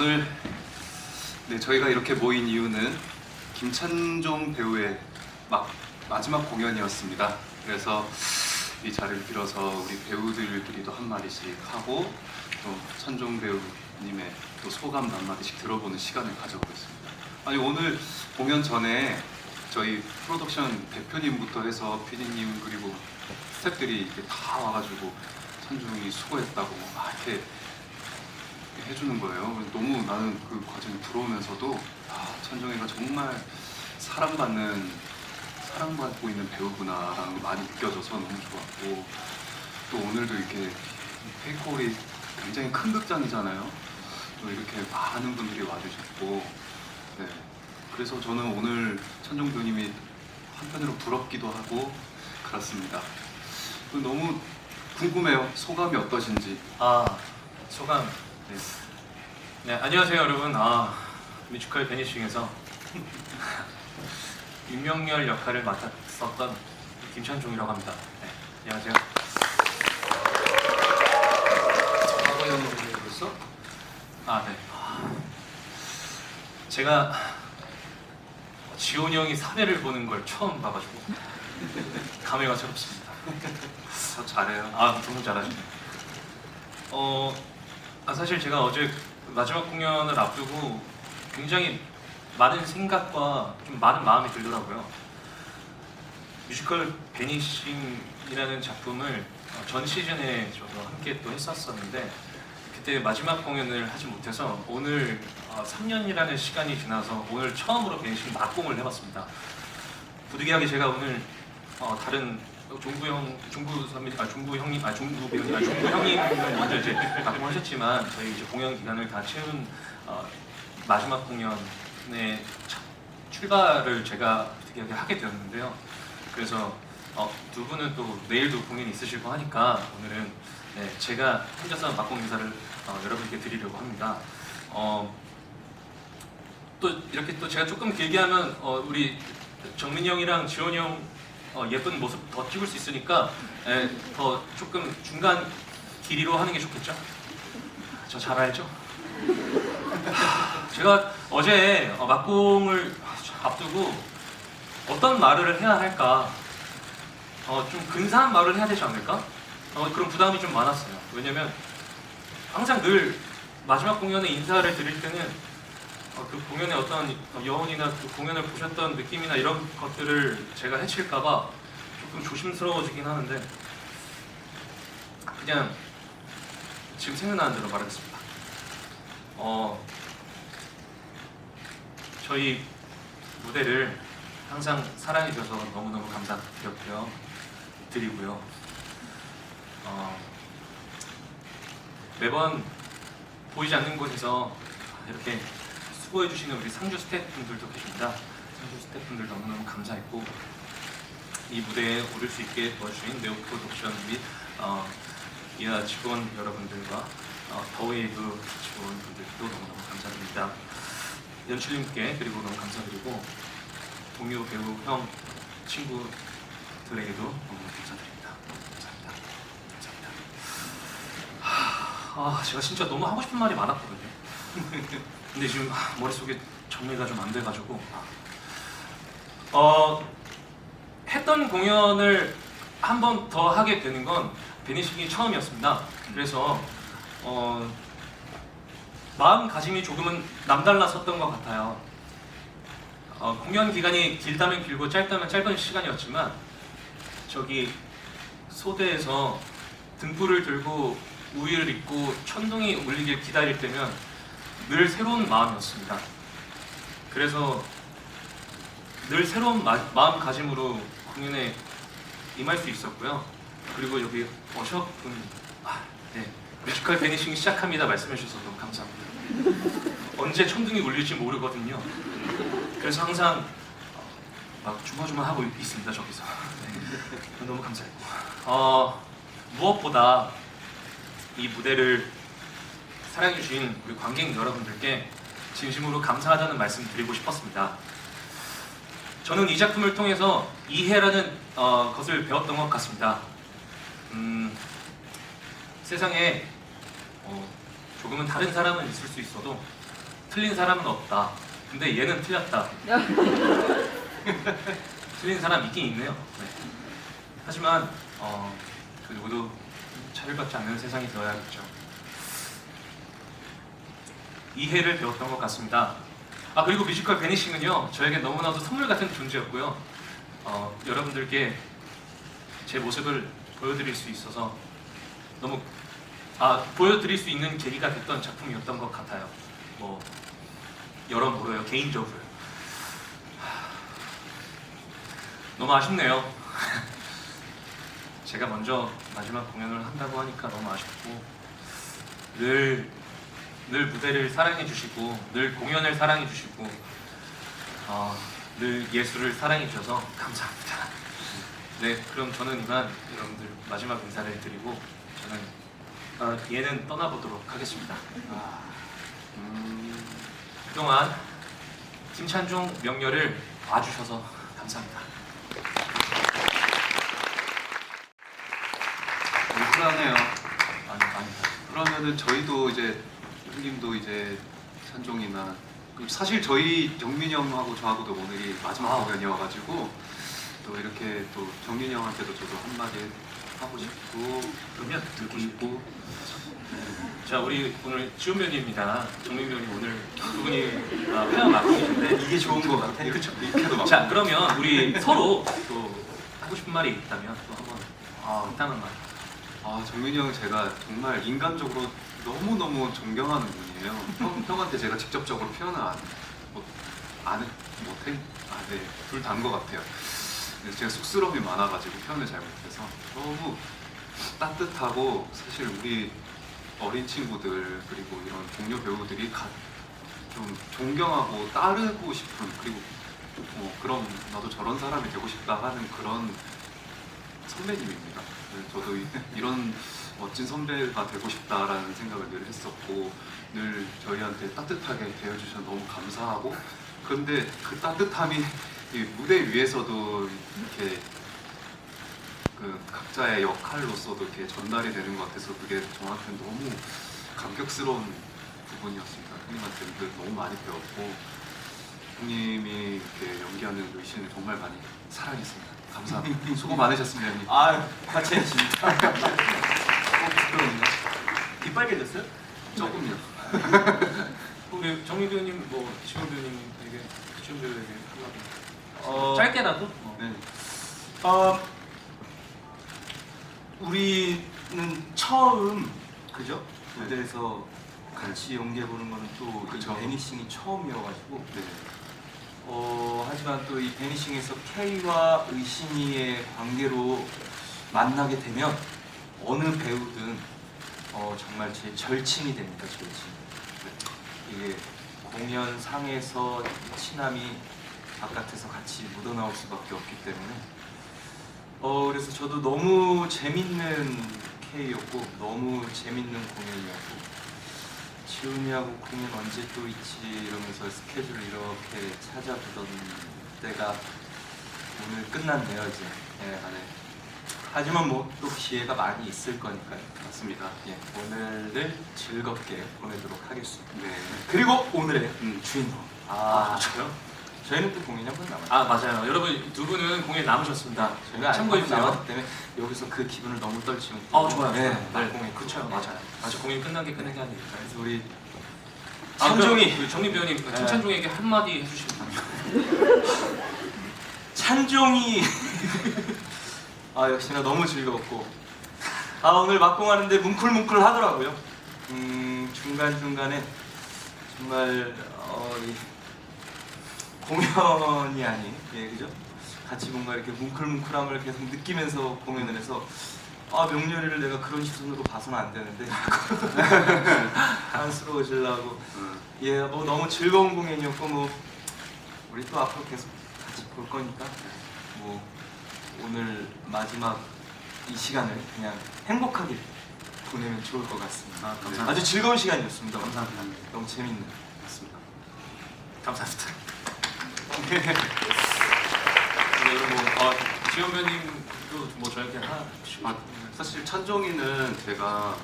오늘 네, 저희가 이렇게 모인 이유는 김찬종 배우의 막 마지막 공연이었습니다. 그래서 이 자리를 빌어서 우리 배우들끼리도 한 마디씩 하고 또 찬종 배우님의 또 소감 몇 마디씩 들어보는 시간을 가져보겠습니다. 아니 오늘 공연 전에 저희 프로덕션 대표님부터 해서 PD님 그리고 스태프들이 이렇게 다 와가지고 찬종이 수고했다고 막 이렇게 해주는 거예요. 너무 나는 그 과정이 부러우면서도 아 천정이가 정말 사랑받는 사랑받고 있는 배우구나라는 게 많이 느껴져서 너무 좋았고 또 오늘도 이렇게 페이콜이 굉장히 큰 극장이잖아요. 또 이렇게 많은 분들이 와주셨고 네 그래서 저는 오늘 천정 배우님이 한편으로 부럽기도 하고 그렇습니다. 그 너무 궁금해요. 소감이 어떠신지. 아 소감 네. 네 안녕하세요 여러분 아 뮤지컬 베니싱에서 윤명열 역할을 맡았었던 김찬종이라고 합니다 네, 안녕하세요 과거에 한번 보내줬어? 아네 제가 지원이 형이 사례를 보는 걸 처음 봐가지고 감회가 새롭습니다 저 잘해요. 아 너무 잘하시네요. 어, 아, 사실 제가 어제 마지막 공연을 앞두고 굉장히 많은 생각과 좀 많은 마음이 들더라고요. 뮤지컬 베니싱이라는 작품을 어, 전 시즌에 저도 함께 또 했었었는데 그때 마지막 공연을 하지 못해서 오늘 어, 3년이라는 시간이 지나서 오늘 처음으로 베니싱 막공을 해봤습니다. 부득이하게 제가 오늘 어, 다른 종구 형, 종구 선배, 아 종구 형님, 아 종구 배우님, 아 종구 형님은 먼저 이제 막공하셨지만 저희 이제 공연 기간을 다 채운 어, 마지막 공연의 첫 출발을 제가 부득이하게 하게 되었는데요. 그래서 어, 두 분은 또 내일도 공연이 있으시고 하니까 오늘은 네, 제가 혼자서 막공 인사를 어, 여러분께 드리려고 합니다. 어, 또 이렇게 또 제가 조금 길게 하면 어, 우리 정민이 형이랑 지원이 형 어, 예쁜 모습 더 찍을 수 있으니까 예, 더 조금 중간 길이로 하는 게 좋겠죠? 저 잘 알죠? 하, 제가 어제 어, 막공을 앞두고 어떤 말을 해야 할까 어, 좀 근사한 말을 해야 되지 않을까? 어, 그런 부담이 좀 많았어요. 왜냐면 항상 늘 마지막 공연에 인사를 드릴 때는 어, 그 공연의 어떤 여운이나 그 공연을 보셨던 느낌이나 이런 것들을 제가 해칠까봐 조금 조심스러워지긴 하는데 그냥 지금 생각나는 대로 말하겠습니다. 어, 저희 무대를 항상 사랑해줘서 너무너무 감사드렸고요. 드리고요. 어, 매번 보이지 않는 곳에서 이렇게 수고해 주시는 우리 상주 스태프분들도 계십니다. 상주 스태프분들 너무너무 감사했고 이 무대에 오를 수 있게 도와주신 네오 프로덕션 및 어, 이하 직원 여러분들과 어, 더웨이브 직원분들도 너무너무 감사드립니다. 연출님께 그리고 너무 감사드리고 동료 배우 형 친구들에게도 너무 감사드립니다. 감사합니다. 감사합니다. 하, 아 제가 진짜 너무 하고 싶은 말이 많았거든요. 근데 지금 아, 머릿속에 정리가 좀 안 돼가지고 어 했던 공연을 한 번 더 하게 되는 건 베니싱이 처음이었습니다. 그래서 어 마음가짐이 조금은 남달랐었던 것 같아요. 어, 공연 기간이 길다면 길고 짧다면 짧은 시간이었지만 저기 소대에서 등불을 들고 우위를 입고 천둥이 울리길 기다릴 때면 늘 새로운 마음이었습니다. 그래서 늘 새로운 마, 마음가짐으로 공연에 임할 수 있었고요. 그리고 여기 어셔 분, 아, 네, 뮤지컬 베니싱 시작합니다 말씀해 주셔서 너무 감사합니다. 언제 천둥이 울릴지 모르거든요. 그래서 항상 어, 막 주마주마 하고 있습니다 저기서. 네, 너무 감사했고. 어, 무엇보다 이 무대를 사랑해주신 우리 관객 여러분들께 진심으로 감사하다는 말씀 드리고 싶었습니다. 저는 이 작품을 통해서 이해라는 어, 것을 배웠던 것 같습니다. 음, 세상에 어, 조금은 다른 사람은 있을 수 있어도 틀린 사람은 없다. 근데 얘는 틀렸다. 틀린 사람 있긴 있네요. 네. 하지만 어, 그 누구도 차별받지 않는 세상이 되어야겠죠. 이해를 배웠던 것 같습니다. 아 그리고 뮤지컬 베니싱은요 저에게 너무나도 선물 같은 존재였고요. 어, 여러분들께 제 모습을 보여드릴 수 있어서 너무 아 보여드릴 수 있는 계기가 됐던 작품이었던 것 같아요. 뭐 여러모로요 개인적으로요. 하, 너무 아쉽네요. 제가 먼저 마지막 공연을 한다고 하니까 너무 아쉽고 늘, 늘 무대를 사랑해 주시고 늘 공연을 사랑해 주시고 어, 늘 예술을 사랑해 주셔서 감사합니다. 네, 그럼 저는 이만 여러분들 마지막 인사를 드리고 저는 어, 얘는 떠나보도록 하겠습니다. 아, 음, 그동안 김찬종 명렬을 봐주셔서 감사합니다. 불안해요. 아니, 아닙니다. 그러면은 저희도 이제 형님도 이제 산종이나 사실 저희 정민이 형하고 저하고도 오늘이 마지막 아. 공연이어가지고 또 이렇게 또 정민이 형한테도 저도 한마디 하고 싶고 그러면 듣고 싶고 자 우리 오늘 지훈 변입니다. 정민 변이 오늘 두 분이 아, 회원 맡고 계신데 이게 좋은 거 같아. 그렇죠. 이렇게도 막. 자 그러면 우리 서로 또 하고 싶은 말이 있다면 또 한번 아, 간단한 말. 아 정민이 형 제가 정말 인간적으로 너무 너무 존경하는 분이에요. 형, 형한테 제가 직접적으로 표현을 안, 못, 안 해- 못해, 아네 불단것 같아요. 제가 쑥스러움이 많아가지고 표현을 잘 못해서 너무 따뜻하고 사실 우리 어린 친구들 그리고 이런 동료 배우들이 가, 좀 존경하고 따르고 싶은 그리고 뭐 그런 나도 저런 사람이 되고 싶다 하는 그런 선배님입니다. 네, 저도 이- 이런 멋진 선배가 되고 싶다라는 생각을 늘 했었고 늘 저희한테 따뜻하게 대해주셔서 너무 감사하고 그런데 그 따뜻함이 이 무대 위에서도 이렇게 그 각자의 역할로서도 이렇게 전달이 되는 것 같아서 그게 저한테는 너무 감격스러운 부분이었습니다. 형님한테 늘 너무 많이 배웠고 형님이 이렇게 연기하는 의신을 정말 많이 사랑했습니다. 감사합니다. 수고 많으셨습니다, 형님. 아 같이 했습니다. 어. 귀 빨개졌어요? 조금요. 우리 정민 배우님 뭐 지훈 배우님에게 지훈 배우에게 한마디. 어, 짧게라도. 뭐. 네. 어, 우리는 처음 그죠? 네. 무대에서 같이 연기해 보는 거는 또 그쵸. 이 베니싱이 처음이어가지고 네. 어, 하지만 또 이 베니싱에서 K와 의신이의 관계로 만나게 되면 어느 배우든 어, 정말 제 절친이 됩니다, 절친. 이게 공연상에서 이 친함이 바깥에서 같이 묻어나올 수밖에 없기 때문에 어, 그래서 저도 너무 재밌는 K였고 너무 재밌는 공연이었고 지훈이하고 공연 언제 또 있지 이러면서 스케줄을 이렇게 찾아보던 때가 오늘 끝났네요 이제 예, 안에 하지만 뭐 또 기회가 많이 있을 거니까요 맞습니다. 예, 오늘을 즐겁게 보내도록 하겠습니다 네. 그리고 오늘의 음. 주인공 아, 저요? 저희는 또 공연이 한번 남았죠 아 맞아요. 여러분 두 분은 공연 남으셨습니다. 저희가 참고해 참고해 주세요. 남았기 때문에 여기서 그 기분을 너무 떨치면 어 좋아요. 네, 네, 날공에 그렇죠. 맞아요. 맞아 공연 끝난 게 끝난 게 아니니까. 그래서 우리 아, 찬종이 그럼 우리 정민 배우님 네. 김찬종에게 한마디 해주시면 찬종이 아 역시나 너무 즐거웠고 아 오늘 막공하는데 뭉클뭉클 하더라고요. 음 중간 중간에 정말 어, 이 공연이 아닌 예 그죠? 같이 뭔가 이렇게 뭉클뭉클함을 계속 느끼면서 공연을 해서 아 명렬이를 내가 그런 시선으로 봐서는 안 되는데 안쓰러워지려고 음, 예, 뭐 너무 즐거운 공연이었고 뭐 우리 또 앞으로 계속 같이 볼 거니까 뭐 오늘 마지막 이 시간을 그냥 행복하게 보내면 좋을 것 같습니다. 아, 감사합니다. 아주 즐거운 시간이었습니다. 감사합니다. 너무 재밌는. 맞습니다. 감사합니다. 네, 여러분 뭐 아, 지원 배우님도 뭐 저에게 하나 아, 사실 찬종이는 제가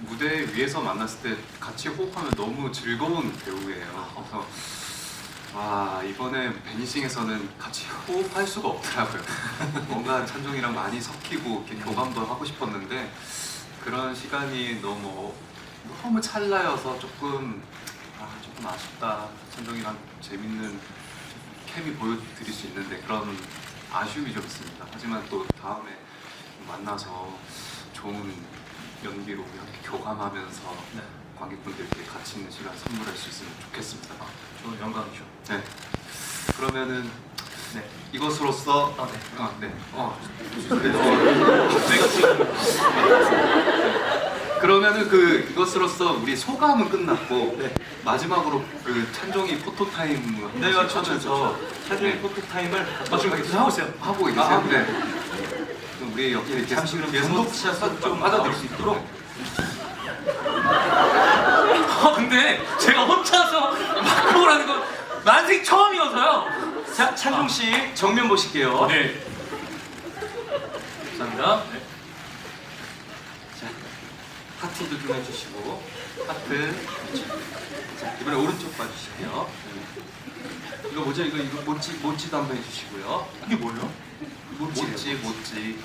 무대 위에서 만났을 때 같이 호흡하면 너무 즐거운 배우예요. 그래서 아 이번에 베니싱에서는 같이 호흡할 수가 없더라고요. 뭔가 찬종이랑 많이 섞이고 이렇게 교감도 하고 싶었는데 그런 시간이 너무 너무 찰나여서 조금 아 조금 아쉽다. 찬종이랑 재밌는 케미 보여드릴 수 있는데 그런 아쉬움이 좀 있습니다. 하지만 또 다음에 만나서 좋은 연기로 이렇게 교감하면서 네. 관객분들께 같이 있는 시간 선물할 수 있으면 좋겠습니다. 저 영광이죠. 네. 그러면은 네. 이것으로써 아, 네. 아, 네. 어. 내가 지금 그러면은 그 이것으로써 우리 소감은 끝났고 네. 마지막으로 그 찬종이 포토 타임 네, 맞춰서 사진 네. 포토 타임을 아, 지금 계속 하고 있어요. 하고 계세요? 아, 네. 그럼 우리 옆에 예, 이렇게 잠시 그럼 계속 감독샷을 좀 받아들일 나올 수수 있도록 아, 근데 제가 혼자서 하는 건 난생 처음이어서요. 자, 찬종 씨 정면 보실게요. 네. 감사합니다. 네. 자, 하트도 좀 해주시고 하트. 자, 이번에 오른쪽 봐주실게요. 네. 이거 뭐죠? 이거 이거 모찌 모찌도 한번 해주시고요. 이게 뭐예요? 모찌 모찌 모찌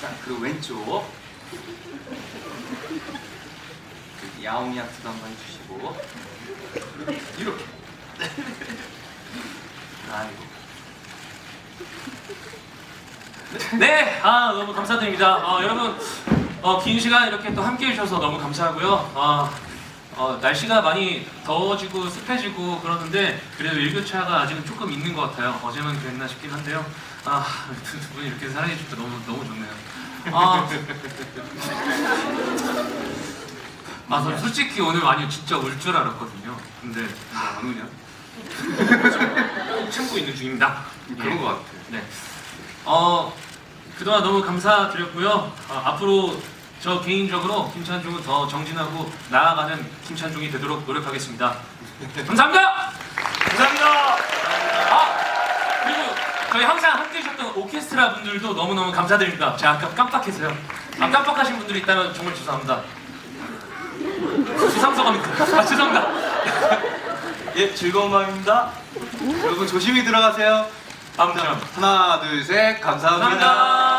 자, 그 왼쪽. 그 야옹이 하트도 한번 해주시고. 이렇게. 아이고. 네, 아 너무 감사드립니다. 어, 여러분 어, 긴 시간 이렇게 또 함께 해주셔서 너무 감사하고요. 아, 어, 날씨가 많이 더워지고 습해지고 그러는데 그래도 일교차가 아직은 조금 있는 것 같아요. 어제만 그랬나 싶긴 한데요. 아, 두, 두 분이 이렇게 사랑해 주셔서 너무 너무 좋네요. 아, 아, 저 솔직히 오늘 많이 진짜 울 줄 알았거든요. 근데 안 우냐? 꼭 참고 있는 중입니다. 그런 것 같아. 네. 어 그동안 너무 감사드렸고요. 어, 앞으로 저 개인적으로 김찬중은 더 정진하고 나아가는 김찬중이 되도록 노력하겠습니다. 감사합니다. 감사합니다. 아 그리고 저희 항상 함께 해주셨던 오케스트라 분들도 너무 너무 감사드립니다. 제가 아까 깜빡했어요. 아 깜빡하신 분들이 있다면 정말 죄송합니다. 수상소감입니다. 아 죄송합니다. 예, 즐거운 밤입니다. 여러분 조심히 들어가세요. 다음 사람. 하나, 둘, 셋. 감사합니다. 감사합니다.